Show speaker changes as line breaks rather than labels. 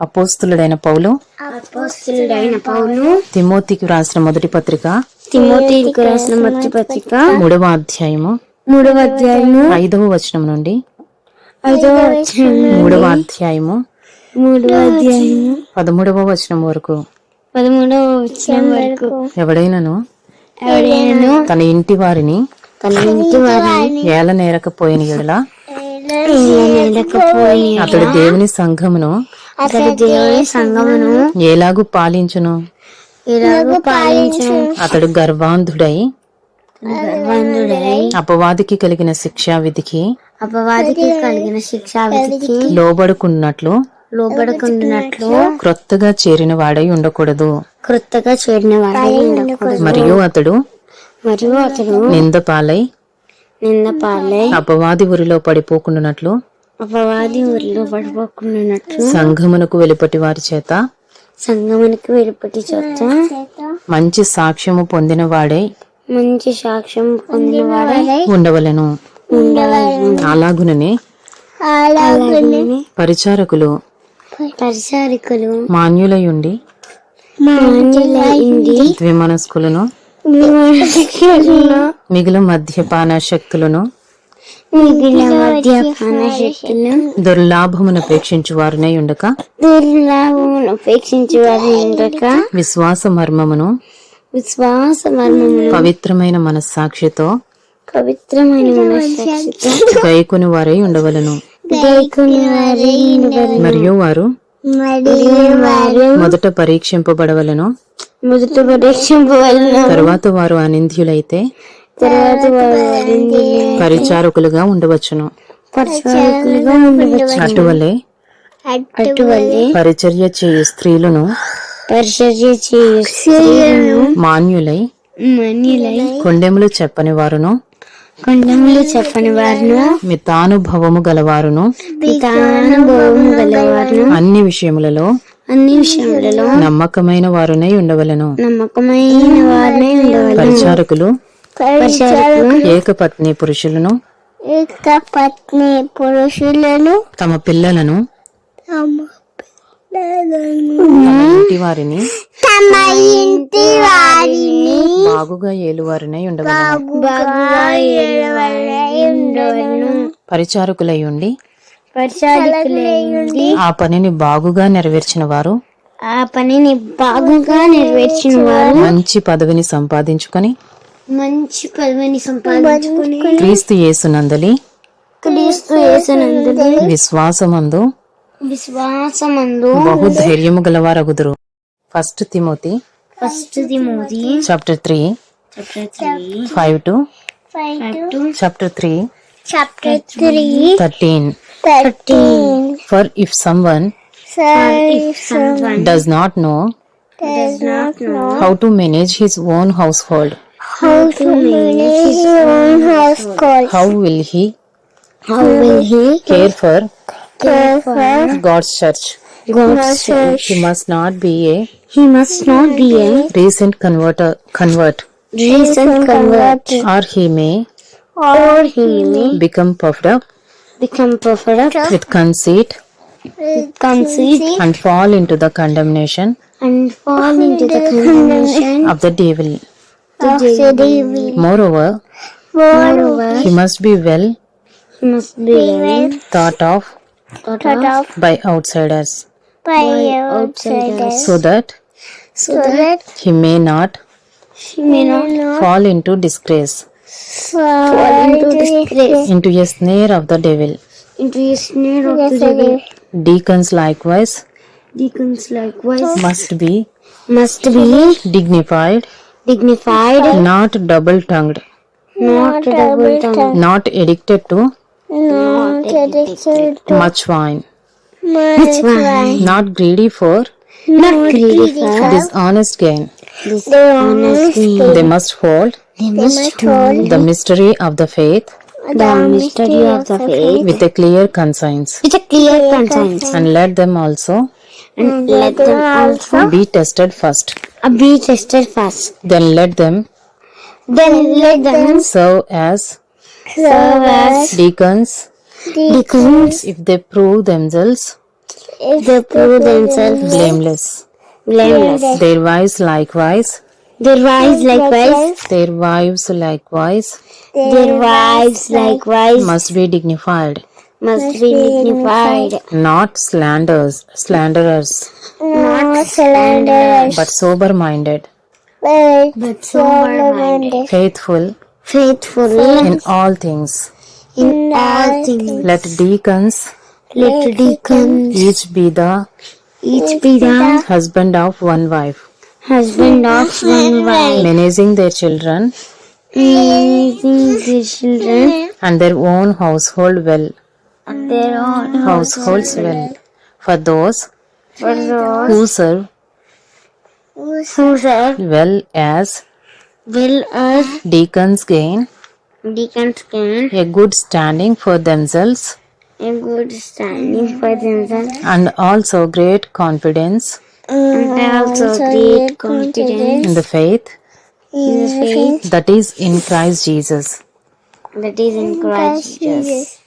అపోస్తులుడైన పౌలు
అపోస్తులుడైన పౌలు
తిమోతికి రాసిన మొదటి పత్రిక
తిమోతికి రాసిన మొదటి పత్రిక
మూడవ అధ్యాయము
మూడవ అధ్యాయము
ఐదవ వచనం నుండి
ఐదవ
మూడవ అధ్యాయము
మూడవ అధ్యాయము
పదమూడవ వచనం వరకు.
పదమూడవ వచనం వరకు.
ఎవడైనను?
ఎవడైనా
తన ఇంటి వారిని
తన ఇంటి వారిని
ఏల నేరకపోయిన ఎడల అతడు దేవుని సంఘమును
అతడు దేవుని సంగమును
ఏలాగు పాలించును?
పాలించను?
అతడు గర్వాంధుడై అపవాదికి కలిగిన శిక్షా విధికి
అపవాదికి కలిగిన శిక్షా విధికి
లోబడుకున్నట్లు
లోబడకుండానట్లు
క్రొత్తగా చేరిన వాడై ఉండకూడదు.
క్రొత్తగా చేరిన వాడై ఉండకూడదు.
మరియు అతడు
మరియు అతడు
నింద పాలై
నింద పాలై
అపవాది ఉరిలో పడిపోకుండానట్లు
అపవాది ఊరిలో పడిపోకుండానట్లు
సంఘమునకు వెలుపటి వారి చేత?
సంగమునికి వెలుపటి చోట
మంచి సాక్ష్యము పొందిన వాడై
మంచి సాక్ష్యం పొందిన వాడై
ఉండవలెను. అలాగుననే
అలాగనే
పరిచారకులు.
పరిచారికులు.
మాన్యులయుండి ద్విమనస్కులను మిగుల మద్యపాన శక్తులను
మిగిలిన మద్యపాన శక్తులు
దుర్లాభమును అపేక్షించు వారునై ఉండక.
దుర్లాభమును ఉపేక్షించి వారి ఉండక.
విశ్వాస మర్మమును
విశ్వాస మర్మమును
పవిత్రమైన మనస్సాక్షితో
పవిత్రమైన మనస్సాక్షితో
గైకొని వారై ఉండవలను.
గైకుని వారి
మరియు వారు
మరియు వారు
మొదట పరీక్షింపబడవలను.
మొదట పరీక్షింపవలన
తరువాత వారు అనింద్యులైతే పరిచారకులుగా ఉండవచ్చును.
పరిచారకులుగా ఉండవచ్చు
అటువలే పరిచర్య చేయు స్త్రీలను.
పరిచర్య చేయు
మాన్యులై కొండెములు చెప్పని వారును.
కొండములు చెప్పని వారును.
మితానుభవము గలవారును.
పితానుభవం గలవారును.
అన్ని విషయములలో
అన్ని విషయములలో
నమ్మకమైన వారునై ఉండవలను.
నమ్మకమైన వారినే ఉండవాలి
పరిచారకులు
పరిచారకులు
ఏకపత్ని పురుషులను
ఏక పత్ని పురుషులను
తమ పిల్లలను తమ ఇంటి వారిని
తమ ఇంటి వారిని
బాగుగా ఏలువారినై ఉండవలను. పరిచారకులై ఉండి ఆ పనిని బాగుగా నెరవేర్చిన వారు
ఆ పనిని బాగుగా నెరవేర్చిన వారు
మంచి పదవిని సంపాదించుకొని
మంచి పదవిని సంపాదించుకుని
క్రీస్తు యేసునందలి.
క్రీస్తు యేసునందు
విశ్వాసమందు.
విశ్వాసమందు.
బహు ధైర్యము గలవారగుదురు. First Timothy.
First Timothy.
Chapter three
chapter three
five two
five two
chapter three
chapter three
thirteen
thirteen
for if someone
if someone
does not know
does not know
how to manage his own household
How to manage his own?
How will he?
How will he
care for?
Care for
God's church.
God's church.
He must not be a.
He must not be a
recent converter. Convert.
Recent convert.
Or he may.
Or he may
become puffed up.
Become puffed up
with conceit.
With conceit
and fall into the condemnation.
And fall into the condemnation
of the devil
of the devil.
Moreover,
Moreover,
he must be well
he must be well.
thought of
thought of
by outsiders,
by outsiders,
so that
so that
he may not
he may not
fall into disgrace,
fall into disgrace,
into a snare of the devil.
into a snare of the devil.
Deacons likewise
Deacons likewise
must be
must be
dignified,
dignified,
not double tongued,
not double tongued,
not addicted to?
Not addicted to.
Much wine,
much wine,
not greedy for?
Not greedy for.
dishonest gain.
dishonest gain.
They must hold?
They must hold.
the mystery of the faith?
The mystery of the faith.
with a clear conscience,
with a clear conscience,
and let them also?
And let them also
be tested first.
Be tested first.
Then let them
Then let them
serve as
serve as
deacons.
deacons.
If they prove themselves if
they prove themselves
blameless.
blameless.
Their wives likewise,
Their wives likewise,
their wives likewise.
Their wives likewise.
Must be dignified,
must be dignified,
not slanders, slanderers,
not slanderers,
but sober-minded,
but sober-minded,
faithful.
Faithful.
In all things.
in all things.
Let deacons
Let deacons
each be the
each be the
husband of one wife,
husband of one wife,
managing their children.
Raising their children.
And their own household well,
and their own
households well. For those
for those
who serve
who serve
well as
will as
deacons gain
deacons gain
a good standing for themselves
a good standing for themselves
and also great confidence
and also great confidence
in the faith
in the faith
that is in Christ Jesus.
that is in Christ Jesus.